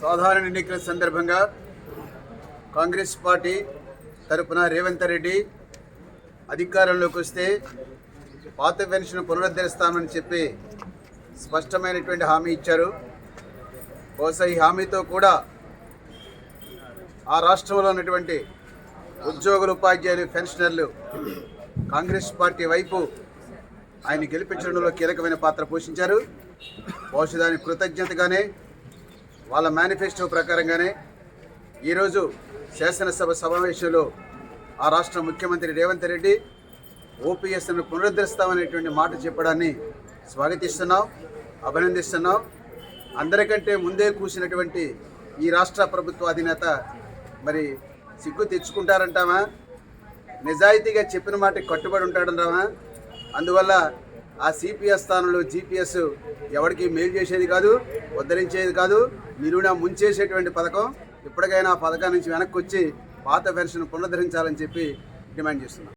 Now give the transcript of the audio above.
సాధారణ ఎన్నికల సందర్భంగా కాంగ్రెస్ పార్టీ తరపున రేవంత్ రెడ్డి అధికారంలోకి వస్తే పాత పెన్షన్ పునరుద్ధరిస్తామని చెప్పి స్పష్టమైనటువంటి హామీ ఇచ్చారు. బహుశా ఈ హామీతో కూడా ఆ రాష్ట్రంలో ఉన్నటువంటి ఉద్యోగులు ఉపాధ్యాయులు పెన్షనర్లు కాంగ్రెస్ పార్టీ వైపు ఆయన గెలిపించడంలో కీలకమైన పాత్ర పోషించారు. బహుశా దాని కృతజ్ఞతగానే వాళ్ళ మేనిఫెస్టో ప్రకారంగానే ఈరోజు శాసనసభ సమావేశంలో ఆ రాష్ట్ర ముఖ్యమంత్రి రేవంత్ రెడ్డి ఓపీఎస్ను పునరుద్ధరిస్తామనేటువంటి మాట చెప్పడాన్ని స్వాగతిస్తున్నాం అభినందిస్తున్నాం. అందరికంటే ముందే కూసినటువంటి ఈ రాష్ట్ర ప్రభుత్వ అధినేత మరి సిగ్గు తెచ్చుకుంటారంటామా నిజాయితీగా చెప్పిన మాట కట్టుబడి ఉంటాడంటామా అందువల్ల ఆ సిపిఎస్ స్థానంలో జీపీఎస్ ఎవరికి మేలు చేసేది కాదు ఉద్ధరించేది కాదు మీరు నా ముంచేసేటువంటి పథకం ఇప్పటికైనా ఆ పథకం నుంచి వెనక్కి వచ్చి పాత పెన్షన్ పునరుద్ధరించాలని చెప్పి డిమాండ్ చేస్తున్నాం.